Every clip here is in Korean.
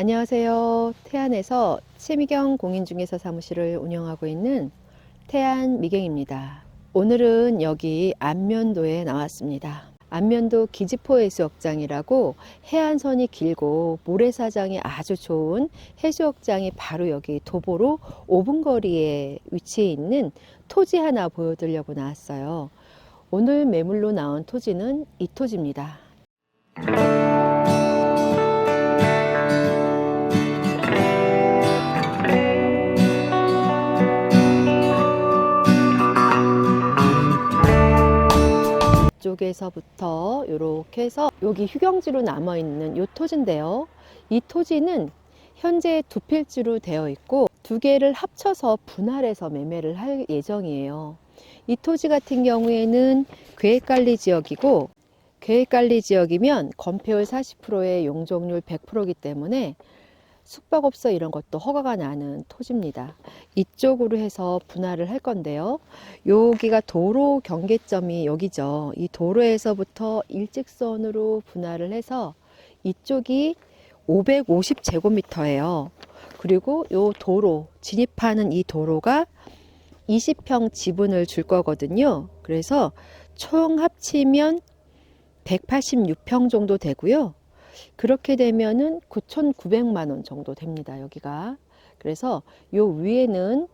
안녕하세요. 태안에서 최미경 공인중개사 사무실을 운영하고 있는 태안 미경입니다. 오늘은 여기 안면도에 나왔습니다. 안면도 기지포 해수욕장이라고 해안선이 길고 모래사장이 아주 좋은 해수욕장이 바로 여기 도보로 5분 거리에 위치해 있는 토지 하나 보여드리려고 나왔어요. 오늘 매물로 나온 토지는 이 토지입니다. 쪽에서부터 이렇게 해서 여기 휴경지로 남아 있는 이 토지인데요. 이 토지는 현재 두 필지로 되어 있고 두 개를 합쳐서 분할해서 매매를 할 예정이에요. 이 토지 같은 경우에는 계획관리 지역이고 계획관리 지역이면 건폐율 40%의 용적률 100%이기 때문에 숙박업소 이런 것도 허가가 나는 토지입니다. 이쪽으로 해서 분할을 할 건데요. 여기가 도로 경계점이 여기죠. 이 도로에서부터 일직선으로 분할을 해서 이쪽이 550제곱미터예요. 그리고 요 도로 진입하는 이 도로가 20평 지분을 줄 거거든요. 그래서 총 합치면 186평 정도 되고요. 그렇게 되면은 9,900만 원 정도 됩니다. 여기가. 그래서 요 위에는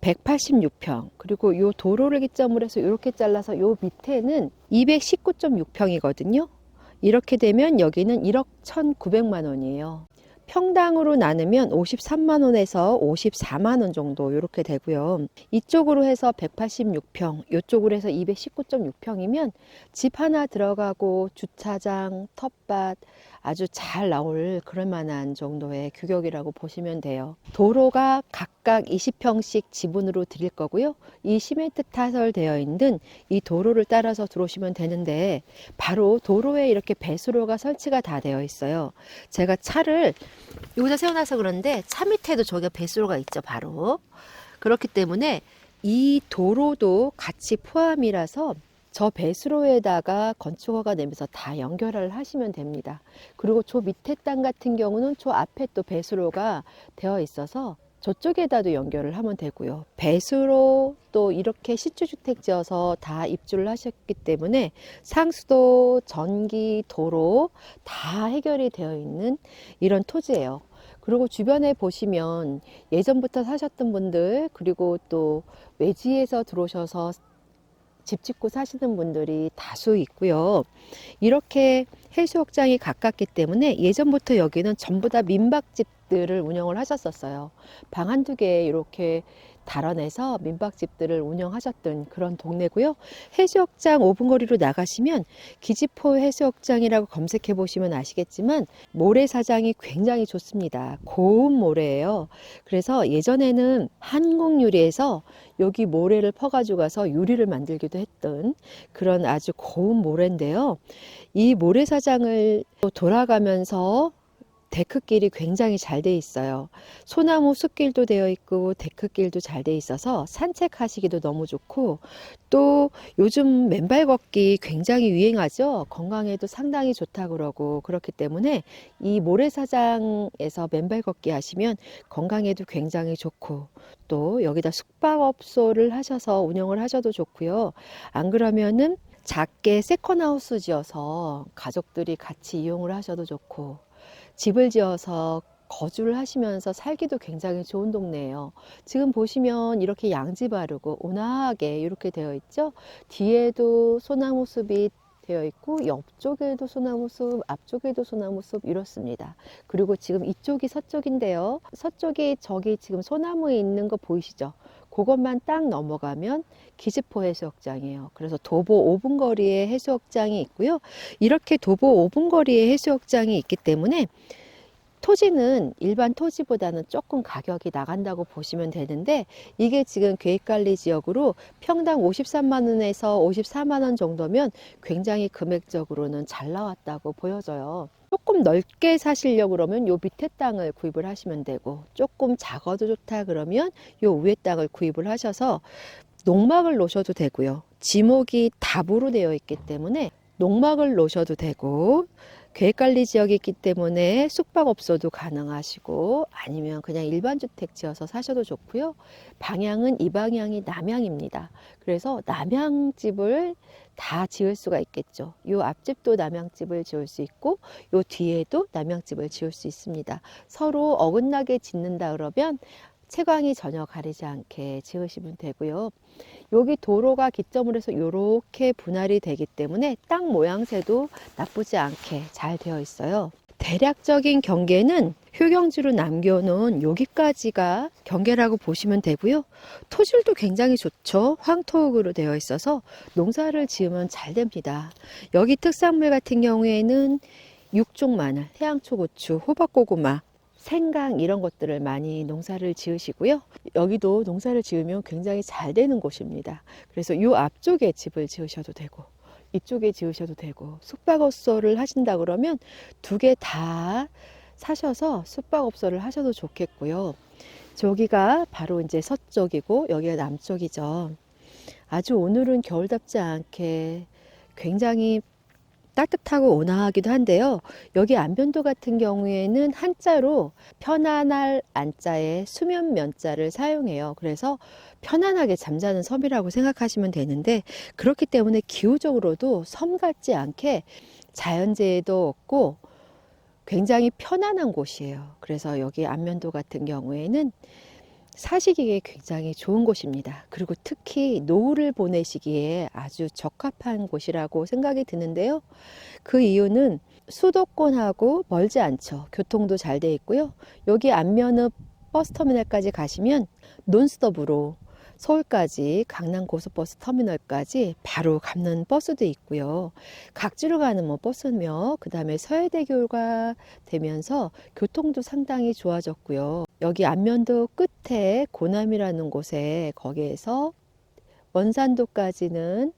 186평 그리고 요 도로를 기점으로 해서 이렇게 잘라서 요 밑에는 219.6평이거든요. 이렇게 되면 여기는 1억 1,900만 원이에요. 평당으로 나누면 53만 원에서 54만 원 정도 이렇게 되고요. 이쪽으로 해서 186평, 이쪽으로 해서 219.6평이면 집 하나 들어가고 주차장, 텃밭 아주 잘 나올 그럴 만한 정도의 규격이라고 보시면 돼요. 도로가 각각 20평씩 지분으로 드릴 거고요. 이 시멘트 타설되어 있는 이 도로를 따라서 들어오시면 되는데 바로 도로에 이렇게 배수로가 설치가 다 되어 있어요. 제가 차를 여기다 세워놔서 그런데 차 밑에도 저기가 배수로가 있죠, 바로. 그렇기 때문에 이 도로도 같이 포함이라서 저 배수로에다가 건축허가 내면서 다 연결을 하시면 됩니다. 그리고 저 밑에 땅 같은 경우는 저 앞에 또 배수로가 되어 있어서 저쪽에다도 연결을 하면 되고요. 배수로 또 이렇게 시추주택 지어서 다 입주를 하셨기 때문에 상수도, 전기, 도로 다 해결이 되어 있는 이런 토지예요. 그리고 주변에 보시면 예전부터 사셨던 분들 그리고 또 외지에서 들어오셔서 집 짓고 사시는 분들이 다수 있고요. 이렇게 해수욕장이 가깝기 때문에 예전부터 여기는 전부 다 민박집들을 운영을 하셨었어요. 방 한두 개 이렇게 달아내서 민박집들을 운영하셨던 그런 동네고요. 해수욕장 5분 거리로 나가시면 기지포 해수욕장이라고 검색해 보시면 아시겠지만 모래사장이 굉장히 좋습니다. 고운 모래예요. 그래서 예전에는 한국 유리에서 여기 모래를 퍼가지고 가서 유리를 만들기도 했던 그런 아주 고운 모래인데요. 이 모래사장 을또 돌아가면서 데크길이 굉장히 잘 돼 있어요. 소나무 숲길도 되어 있고 데크길도 잘 돼 있어서 산책하시기도 너무 좋고 또 요즘 맨발 걷기 굉장히 유행하죠. 건강에도 상당히 좋다 그러고 그렇기 때문에 이 모래사장에서 맨발 걷기 하시면 건강에도 굉장히 좋고 또 여기다 숙박업소를 하셔서 운영을 하셔도 좋고요. 안 그러면은 작게 세컨하우스 지어서 가족들이 같이 이용을 하셔도 좋고 집을 지어서 거주를 하시면서 살기도 굉장히 좋은 동네예요. 지금 보시면 이렇게 양지 바르고 온화하게 이렇게 되어 있죠. 뒤에도 소나무 숲이 되어 있고 옆쪽에도 소나무 숲, 앞쪽에도 소나무 숲 이렇습니다. 그리고 지금 이쪽이 서쪽인데요. 서쪽이 저기 지금 소나무에 있는 거 보이시죠? 그것만 딱 넘어가면 기지포 해수욕장이에요. 그래서 도보 5분 거리에 해수욕장이 있고요. 이렇게 도보 5분 거리에 해수욕장이 있기 때문에 토지는 일반 토지보다는 조금 가격이 나간다고 보시면 되는데 이게 지금 계획관리 지역으로 평당 53만 원에서 54만 원 정도면 굉장히 금액적으로는 잘 나왔다고 보여져요. 조금 넓게 사시려고 그러면 요 밑에 땅을 구입을 하시면 되고 조금 작아도 좋다 그러면 요 위에 땅을 구입을 하셔서 농막을 놓으셔도 되고요. 지목이 답으로 되어 있기 때문에 농막을 놓으셔도 되고 계획관리 지역이 있기 때문에 숙박업소도 가능하시고 아니면 그냥 일반 주택 지어서 사셔도 좋고요. 방향은 이 방향이 남향입니다. 그래서 남향집을 다 지을 수가 있겠죠. 요 앞집도 남향집을 지을 수 있고 요 뒤에도 남향집을 지을 수 있습니다. 서로 어긋나게 짓는다 그러면 채광이 전혀 가리지 않게 지으시면 되고요. 여기 도로가 기점으로 해서 이렇게 분할이 되기 때문에 땅 모양새도 나쁘지 않게 잘 되어 있어요. 대략적인 경계는 효경지로 남겨놓은 여기까지가 경계라고 보시면 되고요. 토질도 굉장히 좋죠. 황토흙으로 되어 있어서 농사를 지으면 잘 됩니다. 여기 특산물 같은 경우에는 육종 마늘, 태양초 고추, 호박고구마, 생강 이런 것들을 많이 농사를 지으시고요. 여기도 농사를 지으면 굉장히 잘 되는 곳입니다. 그래서 이 앞쪽에 집을 지으셔도 되고 이쪽에 지으셔도 되고 숙박업소를 하신다 그러면 두 개 다 사셔서 숙박업소를 하셔도 좋겠고요. 저기가 바로 이제 서쪽이고 여기가 남쪽이죠. 아주 오늘은 겨울답지 않게 굉장히 따뜻하고 온화하기도 한데요. 여기 안변도 같은 경우에는 한자로 편안할 안자에 수면 면자를 사용해요. 그래서 편안하게 잠자는 섬이라고 생각하시면 되는데 그렇기 때문에 기후적으로도 섬 같지 않게 자연재해도 없고 굉장히 편안한 곳이에요. 그래서 여기 안면도 같은 경우에는 사시기에 굉장히 좋은 곳입니다. 그리고 특히 노후를 보내시기에 아주 적합한 곳이라고 생각이 드는데요. 그 이유는 수도권하고 멀지 않죠. 교통도 잘 돼 있고요. 여기 안면읍 버스터미널까지 가시면 논스톱으로 서울까지 강남 고속버스 터미널까지 바로 가는 버스도 있고요. 각지로 가는 뭐 버스며 그다음에 서해대교가 되면서 교통도 상당히 좋아졌고요. 여기 안면도 끝에 고남이라는 곳에 거기에서 원산도까지는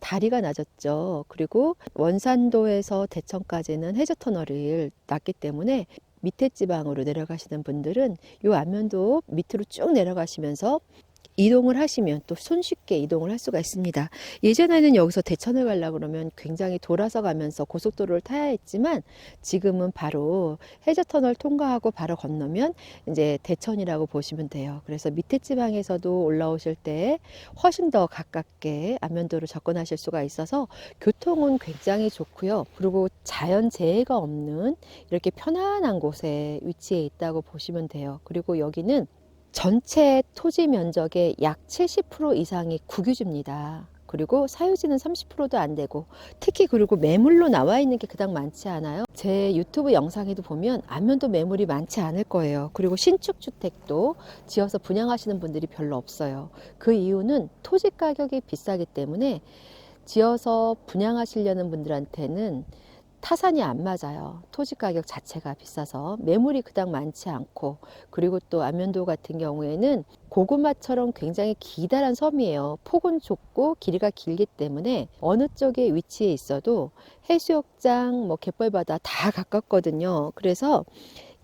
다리가 낮았죠. 그리고 원산도에서 대천까지는 해저 터널을 놨기 때문에 밑에 지방으로 내려가시는 분들은 이 안면도 밑으로 쭉 내려가시면서 이동을 하시면 또 손쉽게 이동을 할 수가 있습니다. 예전에는 여기서 대천을 가려고 그러면 굉장히 돌아서 가면서 고속도로를 타야 했지만 지금은 바로 해저터널 통과하고 바로 건너면 이제 대천이라고 보시면 돼요. 그래서 밑에 지방에서도 올라오실 때 훨씬 더 가깝게 안면도로 접근하실 수가 있어서 교통은 굉장히 좋고요. 그리고 자연 재해가 없는 이렇게 편안한 곳에 위치해 있다고 보시면 돼요. 그리고 여기는 전체 토지 면적의 약 70% 이상이 국유지입니다. 그리고 사유지는 30%도 안 되고 특히 그리고 매물로 나와 있는 게 그닥 많지 않아요. 제 유튜브 영상에도 보면 안면도 매물이 많지 않을 거예요. 그리고 신축 주택도 지어서 분양하시는 분들이 별로 없어요. 그 이유는 토지 가격이 비싸기 때문에 지어서 분양하시려는 분들한테는 타산이 안 맞아요. 토지 가격 자체가 비싸서 매물이 그닥 많지 않고 그리고 또 안면도 같은 경우에는 고구마처럼 굉장히 기다란 섬이에요. 폭은 좁고 길이가 길기 때문에 어느 쪽에 위치해 있어도 해수욕장, 뭐 갯벌바다 다 가깝거든요. 그래서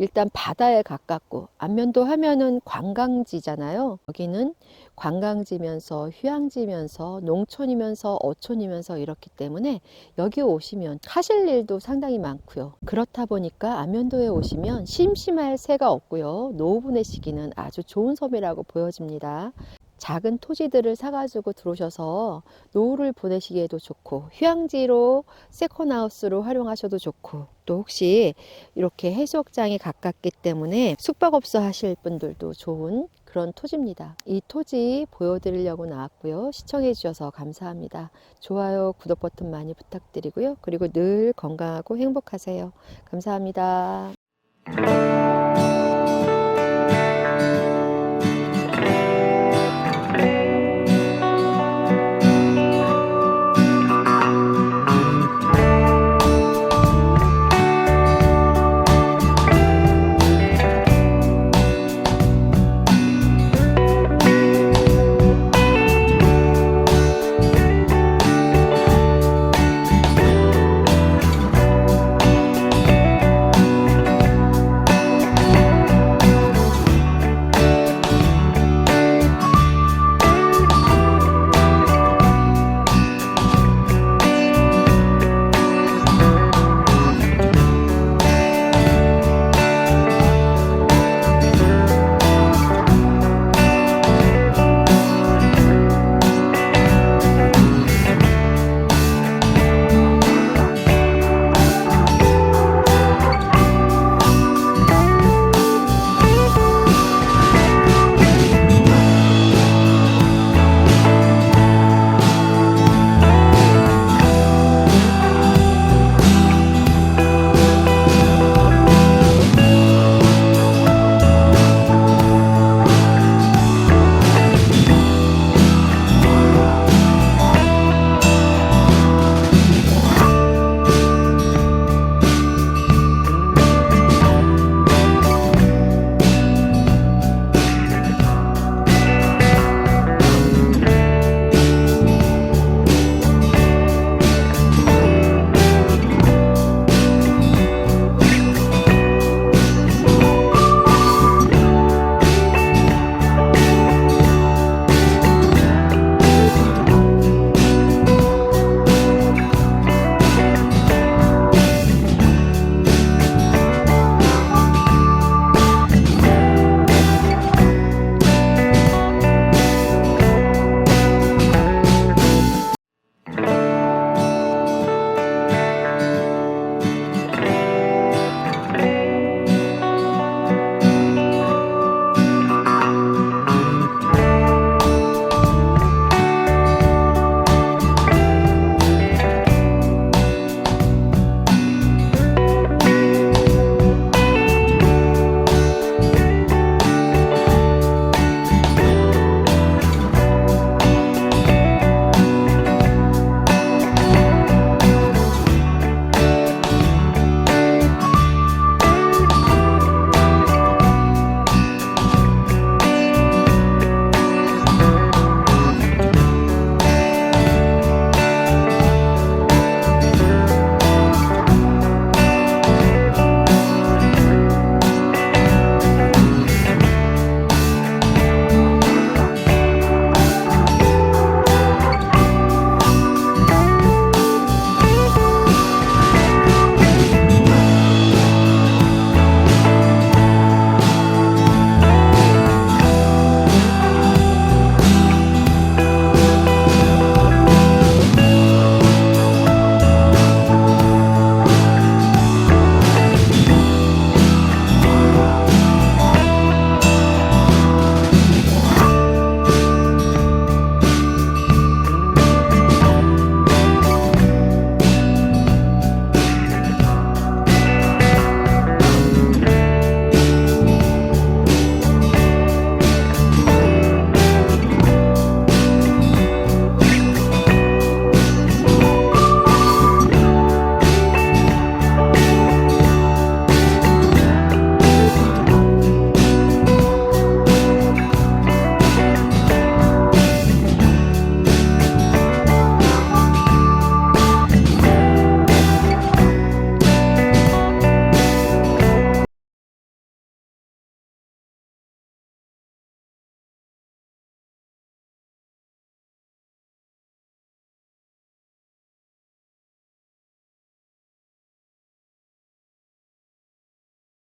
일단 바다에 가깝고 안면도 하면은 관광지잖아요. 여기는 관광지면서 휴양지면서 농촌이면서 어촌이면서 이렇기 때문에 여기 오시면 하실 일도 상당히 많고요. 그렇다 보니까 안면도에 오시면 심심할 새가 없고요. 노후 보내시기는 아주 좋은 섬이라고 보여집니다. 작은 토지들을 사가지고 들어오셔서 노후를 보내시기에도 좋고 휴양지로 세컨하우스로 활용하셔도 좋고 또 혹시 이렇게 해수욕장이 가깝기 때문에 숙박업소 하실 분들도 좋은 그런 토지입니다. 이 토지 보여드리려고 나왔고요. 시청해 주셔서 감사합니다. 좋아요, 구독 버튼 많이 부탁드리고요. 그리고 늘 건강하고 행복하세요. 감사합니다.